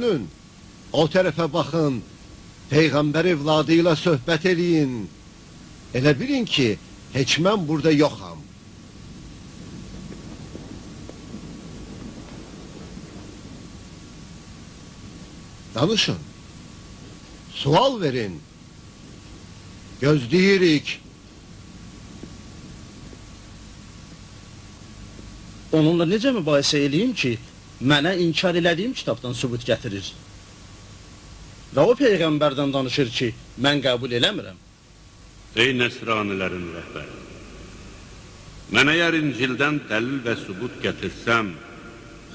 dönün. O tərəfə baxın. Peyğəmbər evladı ilə söhbət eləyin. Elə bilin ki, heç mən burada yoxam. Danışın. Sual verin. Gözləyirik. Onunla necə mübahisə eləyim ki, mənə inkar elədiyim kitabdan sübut gətirir. Və o peyğəmbərdən danışır ki, mən qəbul eləmirəm. Ey nəsranilərin rəhbəri! Mən əgər İncildən dəlil və sübut gətirsəm,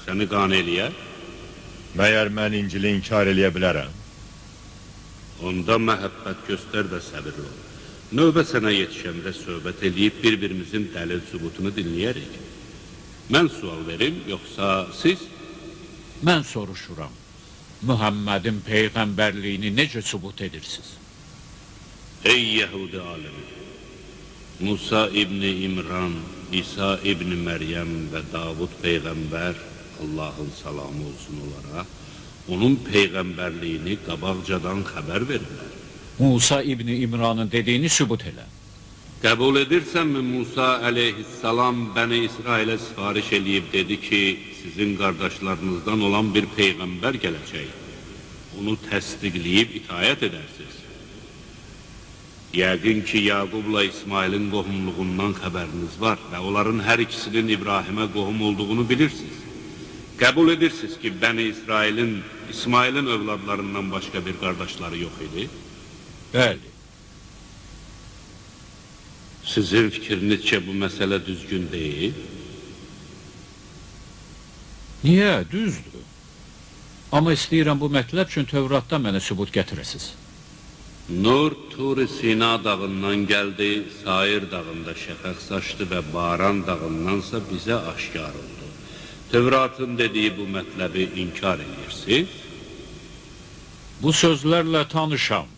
səni qane eləyər? Məyər mən İncili inkar eləyə bilərəm? Onda məhəbbət göstər və səbirli ol. Növbə sənə yetişəndə söhbət eləyib bir-birimizin dəlil sübutunu dinləyərik. Mən sual verim, yoxsa siz? Mən soruşuram. Muhammedin peyğəmbərliyini necə sübut edirsiniz? Ey Yəhudi alimi! Musa İbni İmran, İsa İbni Məryəm və Davud Peyğəmbər, Allahın salamı olsun onlara, onun peyğəmbərliyini qabaqcadan xəbər verirlər. Musa İbni İmranın dediyini sübut elə. Qəbul edirsənmi Musa əleyhissalam Bəni İsrailə sifariş eləyib dedi ki, sizin qardaşlarınızdan olan bir peyğəmbər gələcək. Onu təsdiqləyib itayət edərsiniz. Yəqin ki, Yaqubla İsmailin qohumluğundan xəbəriniz var və onların hər ikisinin İbrahimə qohum olduğunu bilirsiniz. Qəbul edirsiniz ki, Bəni İsrailin İsmailin övladlarından başqa bir qardaşları yox idi? Bəli. Sizin fikrinizcə bu məsələ düzgün deyil? Niyə? Düzdür. Amma istəyirəm bu mətləb üçün Tövratda mənə sübut gətirəsiniz. Nur Tur-i Sina dağından gəldi, Sair dağında şəfəq saçdı və Baran dağındansa bizə aşkar oldu. Tövratın dediyi bu mətləbi inkar edirsiniz? Bu sözlərlə tanışam,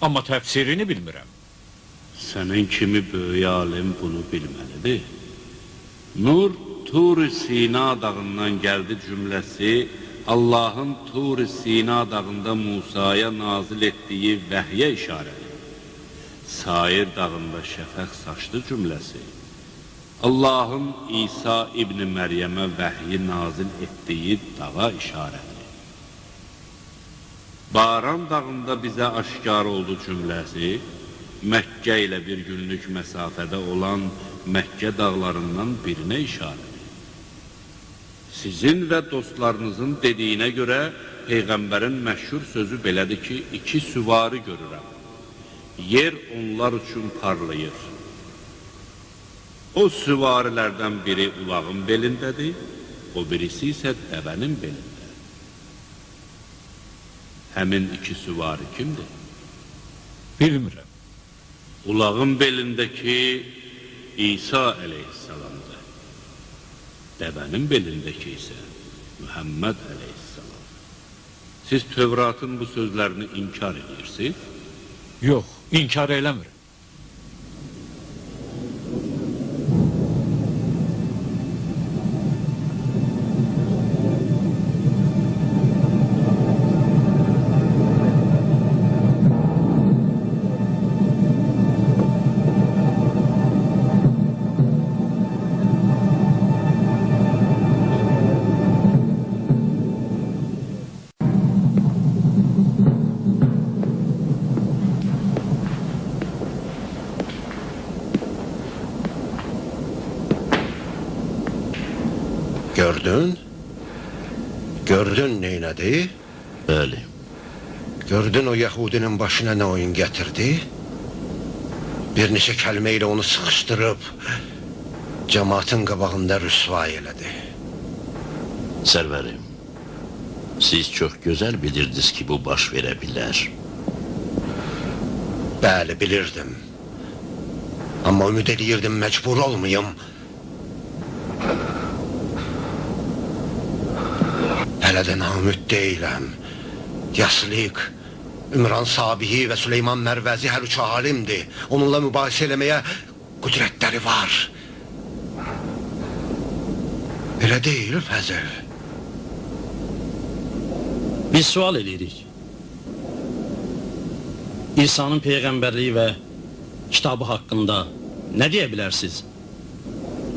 amma təfsirini bilmirəm. Sənin kimi böyük alim bunu bilməlidir. Nur Tur-i Sina dağından gəldi cümləsi Allahın Tur-i Sina dağında Musaya nazil etdiyi vəhyə işarədir. Sair dağında şəfəq saçdı cümləsi Allahın İsa İbn Məryəmə vəhyi nazil etdiyi dağa işarədir. Baran dağında bizə aşkar oldu cümləsi Məkkə ilə bir günlük məsafədə olan Məkkə dağlarından birinə işarədir. Sizin və dostlarınızın dediyinə görə Peyğəmbərin məşhur sözü belədir ki, iki süvari görürəm. Yer onlar üçün parlayır. O süvarilərdən biri ulağın belindədir, o birisi isə dəvənin belində. Həmin iki süvari kimdir? Bilmirəm. Ulağın belindəki İsa əleyhissalamdır. Dəvənin belindəki isə Mühəmməd əleyhissalam. Siz Tövratın bu sözlərini inkar edirsiniz? Yox, inkar eləmirəm. Gördün? Gördün neynədi? Bəli. Gördün o Yahudinin başına nə oyun gətirdi? Bir neçə kəlmə ilə onu sıxışdırıb cəmaatın qabağında rüsvay elədi. Sərvərim, siz çox gözəl bilirdiniz ki, bu baş verə bilər. Bəli, bilirdim. Amma ümid edirdim məcbur olmayım. Də naümid deyiləm. Yaslik, Ümran Sabihi və Süleyman Mərvəzi hər üç alimdir. Onunla mübahisə eləməyə qüdrətləri var. Elə deyil, Fəzil. Biz sual edirik. İsa'nın peyğəmbərliyi və kitabı haqqında nə deyə bilərsiniz?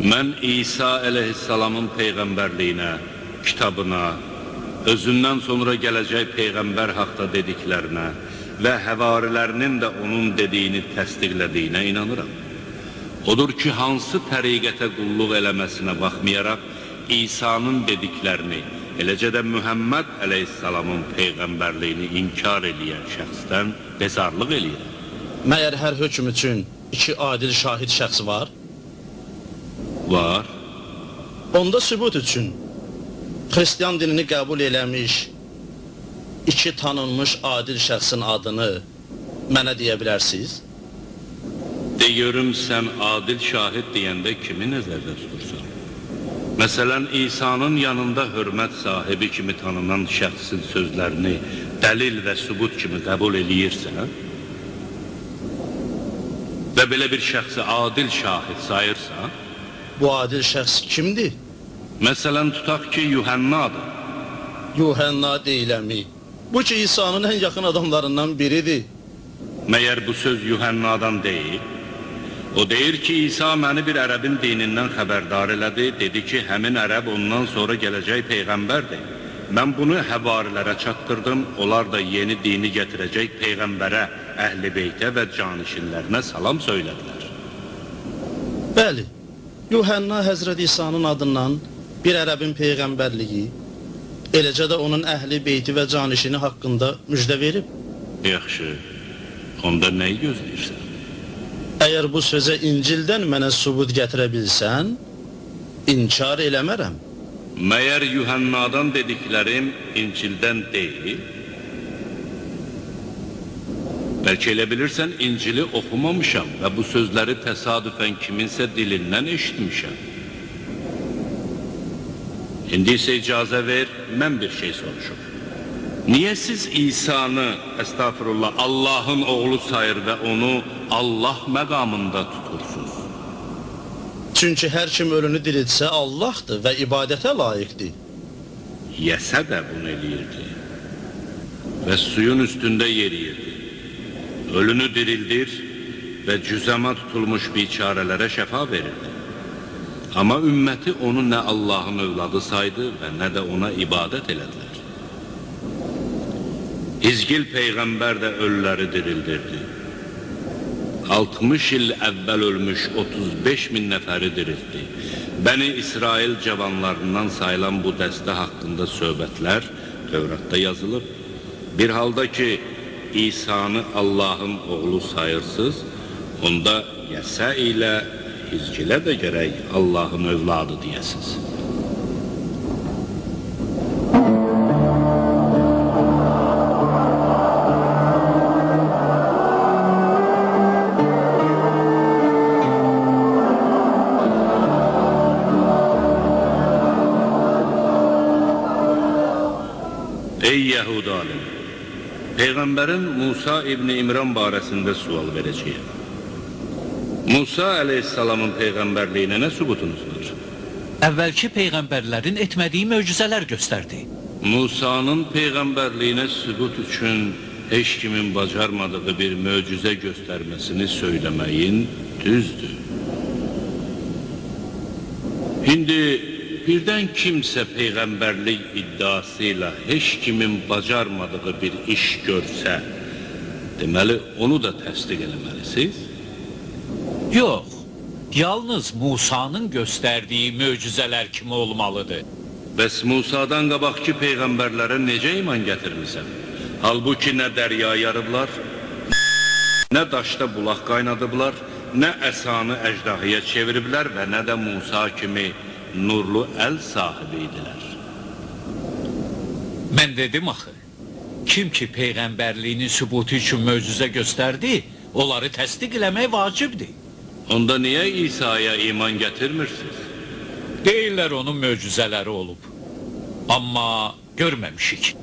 Mən İsa əleyhissalamın peyğəmbərliyinə, kitabına, özündən sonra gələcək peyğəmbər haqda dediklərinə və həvarilərinin də onun dediyini təsdiqlədiyinə inanıram. Odur ki, hansı təriqətə qulluq eləməsinə baxmayaraq İsa'nın dediklərini, eləcə də Mühəmməd əleyhissalamın peyğəmbərliyini inkar eləyən şəxsdən bezarlıq eləyirəm. Məyər hər hökm üçün iki adil şahid şəxs var? Var. Onda sübut üçün Xristian dinini qəbul eləmiş iki tanınmış adil şəxsin adını mənə deyə bilərsiniz? De görüm sən adil şahid deyəndə kimi nəzərdə tutursan? Məsələn, İsa'nın yanında hörmət sahibi kimi tanınan şəxsin sözlərini dəlil və sübut kimi qəbul eləyirsən? Və belə bir şəxsi adil şahid sayırsan? Bu adil şəxs kimdir? Məsələn, tutaq ki, Yuhannadır. Yuhanna deyiləmi? Bu ki İsa'nın ən yaxın adamlarından biridir. Məyər bu söz Yuhannadan deyil? O deyir ki, İsa məni bir ərəbin dinindən xəbərdar elədi, dedi ki, həmin ərəb ondan sonra gələcək peyğəmbərdir. Mən bunu həvarilərə çatdırdım, onlar da yeni dini gətirəcək peyğəmbərə, əhl-i beytə və canişinlərinə salam söylədilər. Bəli, Yuhanna Həzrət İsa'nın adından bir ərəbin peyğəmbərliyi, eləcə də onun əhli beyti və canişini haqqında müjdə verib. Yaxşı, onda nəyi gözləyirsən? Əgər bu sözə İncildən mənə sübut gətirə bilsən, inkar eləmərəm. Məyər Yuhannadan dediklərim İncildən deyil? Bəlkə elə bilirsən İncili oxumamışam və bu sözləri təsadüfən kiminsə dilindən eşitmişəm. İndi isə icazə ver, mən bir şey soruşum. Niyə siz İsa'nı, əstağfurullah, Allahın oğlu sayır və onu Allah məqamında tutursunuz? Çünki hər kim ölünü diriltsə Allahdır və ibadətə layiqdir. Yesə də bunu eləyirdi və suyun üstündə yeriyirdi. Ölünü dirildir və cüzəma tutulmuş biçarələrə şəfa verirdi. Amma ümməti onu nə Allahın övladı saydı və nə də ona ibadət elədilər. İzgil Peyğəmbər də ölüləri dirildirdi. 60 il əvvəl ölmüş 35 min nəfəri diriltdi. Bəni İsrail cavanlarından sayılan bu dəstə haqqında söhbətlər Tövratda yazılıb. Bir halda ki, İsa'nı Allahın oğlu sayırsız, onda Yəsə ilə Hizgilə də gərək Allahın övladı deyəsiz. Ey Yəhud alimi! Peyğəmbərin Musa İbni İmran barəsində sual verəcəyəm. Musa əleyhissalamın peyğəmbərliyinə nə sübutunuz var? Əvvəlki peyğəmbərlərin etmədiyi möcüzələr göstərdi. Musa'nın peyğəmbərliyinə sübut üçün heç kimin bacarmadığı bir möcüzə göstərməsini söyləməyin düzdür. İndi birdən kimsə peyğəmbərlik iddiası ilə heç kimin bacarmadığı bir iş görsə, deməli onu da təsdiq eləməlisiniz. Yox, yalnız Musanın göstərdiyi möcüzələr kimi olmalıdır. Bəs Musa'dan qabaqki peyğəmbərlərə necə iman gətirmisən? Halbuki nə dərya yarıblar, nə daşda bulaq qaynadıblar, nə əsanı əjdahıya çeviriblər və nə də Musa kimi nurlu əl sahibi idilər. Mən dedim axı, kim ki peyğəmbərliyinin sübutu üçün möcüzə göstərdi, onları təsdiq eləmək vacibdir. Onda niyə İsa'ya iman gətirmirsiniz? Deyirlər onun möcüzələri olub. Amma görməmişik.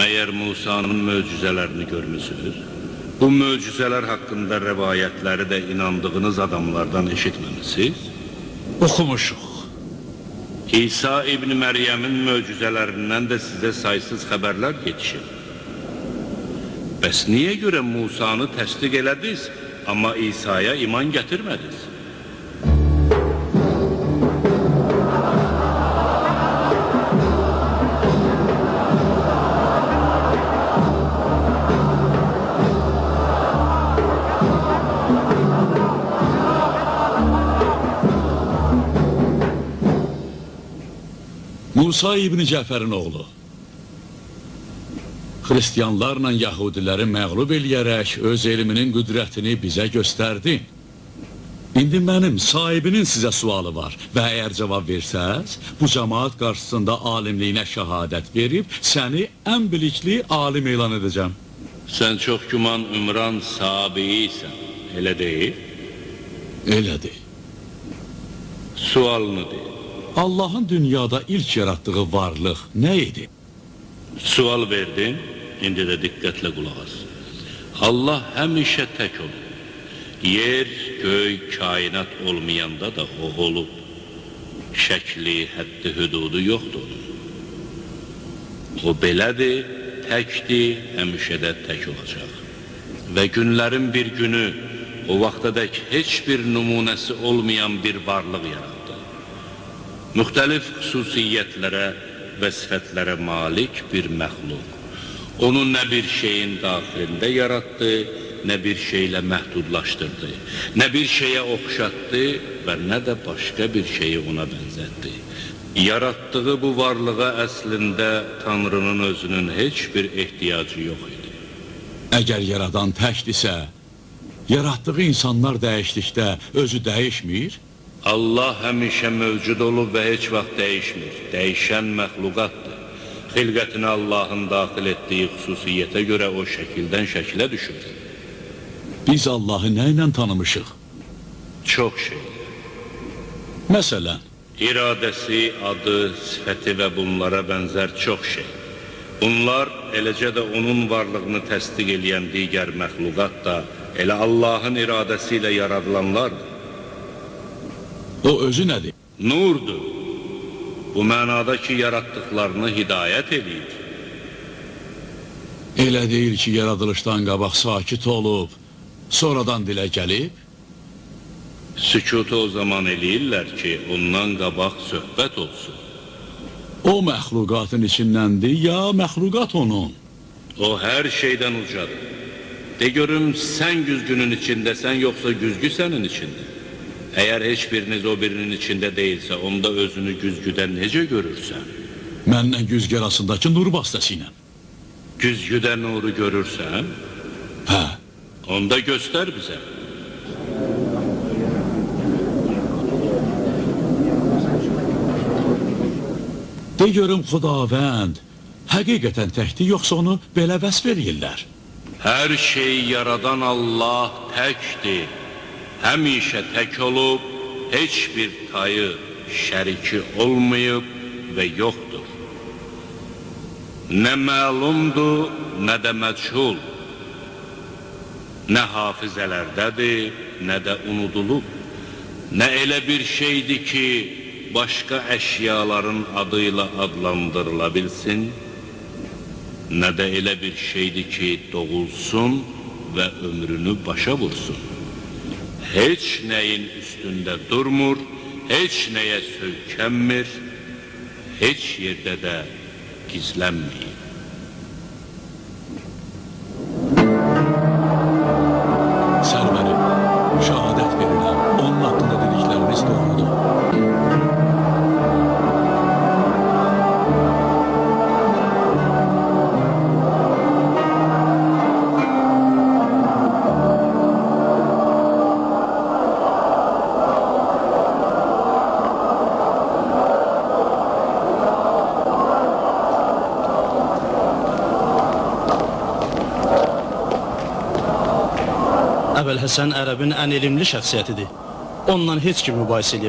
Məyər Musa'nın möcüzələrini görmüsünüz? Bu möcüzələr haqqında rəvayətləri də inandığınız adamlardan eşitməmisiniz? Oxumuşuq. İsa İbn Məryəmin möcüzələrindən də sizə saysız xəbərlər yetişir. Bəs niyə görə Musanı təsdiq elədiniz, amma İsa'ya iman gətirmədiniz? Musa İbni Cəfərin oğlu. Xristiyanlarla Yahudiləri məğlub eləyərək öz elminin qüdrətini bizə göstərdi. İndi mənim sahibinin sizə sualı var və əgər cavab versəz, bu cəmaat qarşısında alimliyinə şəhadət verib səni ən bilikli alim elan edəcəm. Sən çox güman Ümran sabiisən, elə deyil? Elədir. Sualını deyil. Allahın dünyada ilk yaratdığı varlıq nə idi? Sual verdin, indi də diqqətlə qulaq as. Allah həmişə tək olub. Yer, göy, kainat olmayanda da o olub. Şəkli, həddi, hüdudu yoxdur onun. O belədir, təkdir, həmişə də tək olacaq. Və günlərin bir günü, o vaxtadək heç bir nümunəsi olmayan bir varlıq yaratdı. Müxtəlif xüsusiyyətlərə və sifətlərə malik bir məxluq. Onu nə bir şeyin daxilində yaratdı, nə bir şeylə məhdudlaşdırdı, nə bir şeyə oxşatdı və nə də başqa bir şeyi ona bənzətdi. Yaratdığı bu varlığa əslində Tanrının özünün heç bir ehtiyacı yox idi. Əgər yaradan təkdirsə, yaratdığı insanlar dəyişdikdə özü dəyişmir? Allah həmişə mövcud olub və heç vaxt dəyişmir. Dəyişən məxluqatdır. Xilqətinə Allahın daxil etdiyi xüsusiyyətə görə o şəkildən şəkilə düşür. Biz Allahı nə ilə tanımışıq? Çox şey. Məsələn, İradəsi, adı, sifəti və bunlara bənzər çox şey. Bunlar eləcə də onun varlığını təsdiq eləyən digər məxluqat da elə Allahın iradəsi ilə yaradılanlardır. O özü nədir? Nurdur. Bu mənada ki, yaratdıqlarını hidayət eləyir. Elə deyil ki, yaradılışdan qabaq sakit olub, sonradan dilə gəlib, Sükutu o zaman eləyirlər ki, ondan qabaq söhbət olsun. o məxluqatın içindəndir, ya məxluqat onun. O hər şeydən ucadır. De görüm, sən güzgünün içindəsən, yoxsa güzgü sənin içində? Əgər heç biriniz o birinin içində deyilsə, onda özünü güzgüdən necə görürsən? Mənlə güzgər arasındakı nur vasitəsilə. Güzgüdə nuru görürsən, Hə, onda göstər bizə. de görüm xudavənd, həqiqətən təkdir, yoxsa onu belə vəsf eləyirlər. Hər şeyi yaradan Allah təkdir. Həmişə tək olub, heç bir tayı, şəriki olmayıb və yoxdur. Nə məlumdur, nə də məchul. Nə hafizələrdədir, nə də unudulub. Nə elə bir şeydir ki, başqa əşyaların adı ilə adlandırıla bilsin, nə də elə bir şeydir ki, doğulsun və ömrünü başa vursun hiç neyin üstünde durmur, hiç neye sökenmir, hiç yerde de gizlenmeyin. Əbəl Həsən ərəbin ən elmli şəxsiyyətidir. Onunla heç kim mübahisə eləyə